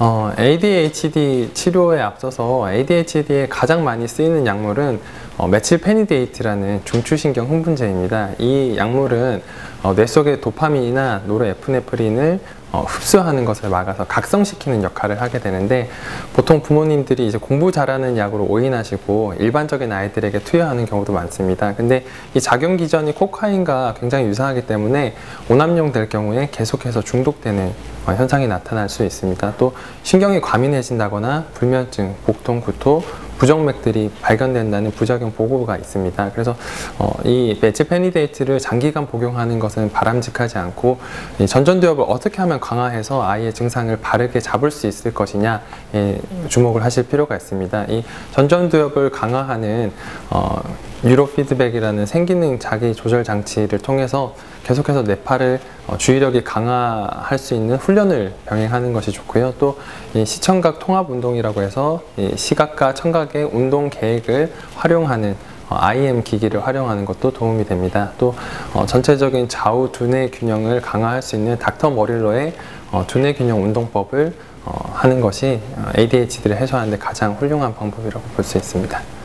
어, ADHD 치료에 앞서서 ADHD에 가장 많이 쓰이는 약물은 어, 메칠페니데이트라는 중추신경 흥분제입니다. 이 약물은 어, 뇌 속의 도파민이나 노르에프네프린을 어, 흡수하는 것을 막아서 각성시키는 역할을 하게 되는데 보통 부모님들이 이제 공부 잘하는 약으로 오인하시고 일반적인 아이들에게 투여하는 경우도 많습니다. 근데 이 작용 기전이 코카인과 굉장히 유사하기 때문에 오남용 될 경우에 계속해서 중독되는 어, 현상이 나타날 수 있습니다. 또 신경이 과민해진다거나 불면증, 복통, 구토, 부정맥들이 발견된다는 부작용 보고가 있습니다. 그래서 어, 이 메칠페니데이트를 장기간 복용하는 것은 바람직하지 않고 이 전전두엽을 어떻게 하면 강화해서 아이의 증상을 바르게 잡을 수 있을 것이냐 에 주목을 하실 필요가 있습니다. 이 전전두엽을 강화하는 어, 뉴로 피드백이라는 생기능 자기 조절 장치를 통해서 계속해서 뇌파를 어, 주의력이 강화할 수 있는 훈련을 병행하는 것이 좋고요. 또이 시청각 통합 운동이라고 해서 이 시각과 청각의 운동 계획을 활용하는 어, IM 기기를 활용하는 것도 도움이 됩니다. 또 어, 전체적인 좌우 두뇌 균형을 강화할 수 있는 닥터 머릴러의 어, 두뇌 균형 운동법을 어, 하는 것이 어, ADHD를 해소하는 데 가장 훌륭한 방법이라고 볼 수 있습니다.